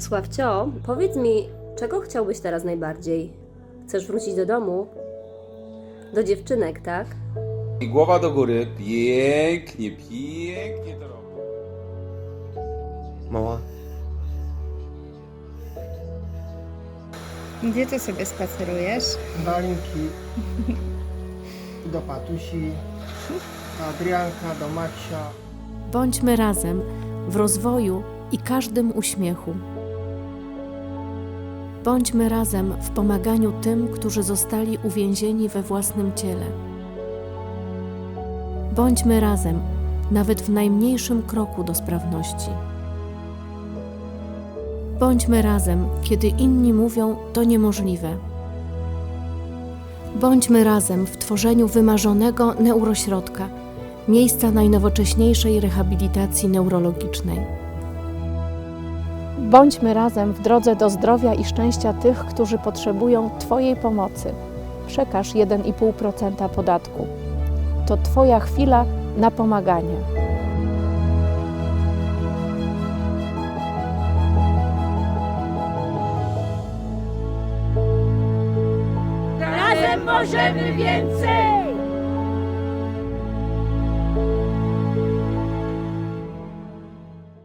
Sławcio, powiedz mi, czego chciałbyś teraz najbardziej? Chcesz wrócić do domu? Do dziewczynek, tak? I głowa do góry. Pięknie, pięknie to robi. Mała, Gdzie ty sobie spacerujesz? Walinki do Patusi, Adrianka do Macia. Bądźmy razem w rozwoju i każdym uśmiechu. Bądźmy razem w pomaganiu tym, którzy zostali uwięzieni we własnym ciele. Bądźmy razem nawet w najmniejszym kroku do sprawności. Bądźmy razem, kiedy inni mówią, to niemożliwe. Bądźmy razem w tworzeniu wymarzonego neurośrodka, miejsca najnowocześniejszej rehabilitacji neurologicznej. Bądźmy razem w drodze do zdrowia i szczęścia tych, którzy potrzebują Twojej pomocy. Przekaż 1,5% podatku. To Twoja chwila na pomaganie. Razem możemy więcej!